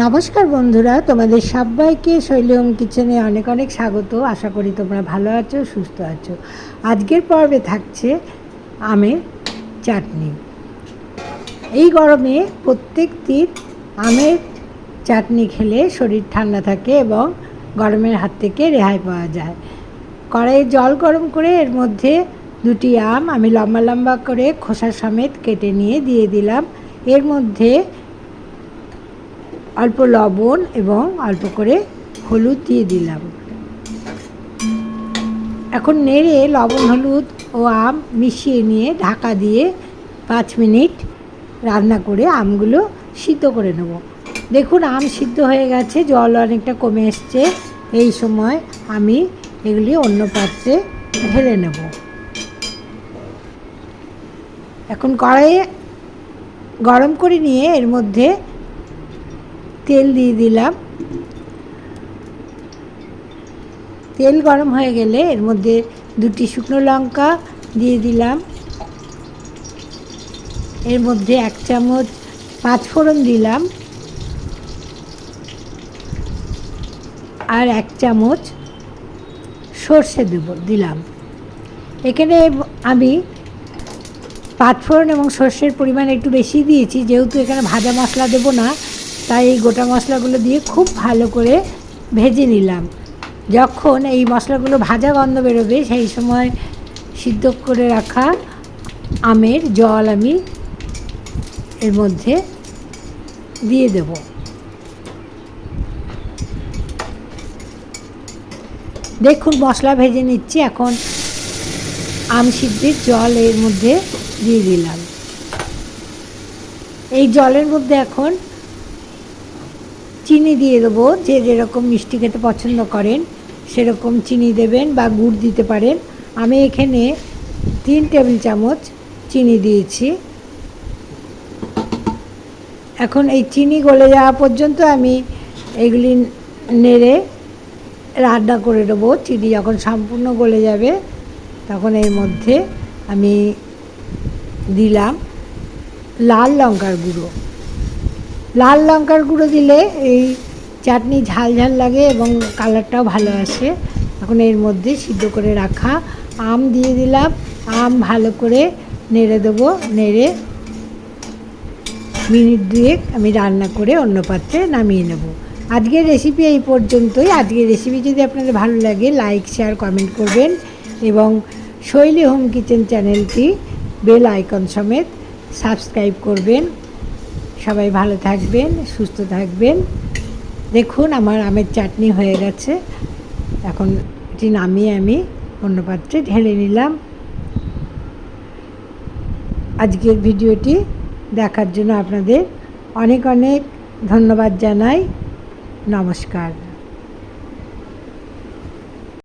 নমস্কার বন্ধুরা, তোমাদের সবাইকে শৈলম কিচেনে অনেক অনেক স্বাগত। আশা করি তোমরা ভালো আছো, সুস্থ আছো। আজকের পর্বে থাকছে আমের চাটনি। এই গরমে প্রত্যেক দিন আমের চাটনি খেলে শরীর ঠান্ডা থাকে এবং গরমের হাত থেকে রেহাই পাওয়া যায়। কড়াইয়ে জল গরম করে এর মধ্যে দুটি আম আমি লম্বা লম্বা করে খোসা সমেত কেটে নিয়ে দিয়ে দিলাম। এর মধ্যে অল্প লবণ এবং অল্প করে হলুদ দিয়ে দিলাম। এখন নেড়ে লবণ, হলুদ ও আম মিশিয়ে নিয়ে ঢাকা দিয়ে পাঁচ মিনিট রান্না করে আমগুলো সিদ্ধ করে নেব। দেখুন, আম সিদ্ধ হয়ে গেছে, জল অনেকটা কমে এসছে। এই সময় আমি এগুলি অন্য পাত্রে ঢেলে নেব। এখন কড়াইয়ে গরম করে নিয়ে এর মধ্যে তেল দিয়ে দিলাম। তেল গরম হয়ে গেলে এর মধ্যে দুটি শুকনো লঙ্কা দিয়ে দিলাম। এর মধ্যে এক চামচ পাঁচফোড়ন দিলাম। আর এক চামচ সর্ষে দেব, দিলাম। এখানে আমি পাঁচফোড়ন এবং সর্ষের পরিমাণ একটু বেশি দিয়েছি, যেহেতু এখানে ভাজা মশলা দেবো না তাই এই গোটা মশলাগুলো দিয়ে খুব ভালো করে ভেজে নিলাম। যখন এই মশলাগুলো ভাজা গন্ধ বেরোবে, সেই সময় সিদ্ধ করে রাখা আমের জল আমি এর মধ্যে দিয়ে দেব। দেখুন, মশলা ভেজে নিচ্ছি, এখন আম সিদ্ধির জল এর মধ্যে দিয়ে দিলাম। এই জলের মধ্যে এখন চিনি দিয়ে দেবো। যে যেরকম মিষ্টি খেতে পছন্দ করেন, সেরকম চিনি দেবেন বা গুড় দিতে পারেন। আমি এখানে তিন টেবিল চামচ চিনি দিয়েছি। এখন এই চিনি গলে যাওয়া পর্যন্ত আমি এগুলি নেড়ে রান্না করে দেবো চিনি যখন সম্পূর্ণ গলে যাবে, তখন এর মধ্যে আমি দিলাম লাল লঙ্কার গুঁড়ো। লাল লঙ্কার গুঁড়ো দিলে এই চাটনি ঝাল ঝাল লাগে এবং কালারটাও ভালো আসে। এখন এর মধ্যে সিদ্ধ করে রাখা আম দিয়ে দিলাম। আম ভালো করে নেড়ে দেবো, নেড়ে মিনিট দুয়েক আমি রান্না করে অন্য পাত্রে নামিয়ে নেব। আজকের রেসিপি এই পর্যন্তই। আজকের রেসিপি যদি আপনাদের ভালো লাগে লাইক শেয়ার কমেন্ট করবেন এবং শৈলী হোম কিচেন চ্যানেলটি বেল আইকন সমেত সাবস্ক্রাইব করবেন। সবাই ভালো থাকবেন, সুস্থ থাকবেন। দেখুন, আমার আমের চাটনি হয়ে গেছে। এখন এটি নামিয়ে আমি অন্য পাত্রে ঢেলে নিলাম। আজকের ভিডিওটি দেখার জন্য আপনাদের অনেক অনেক ধন্যবাদ জানাই। নমস্কার।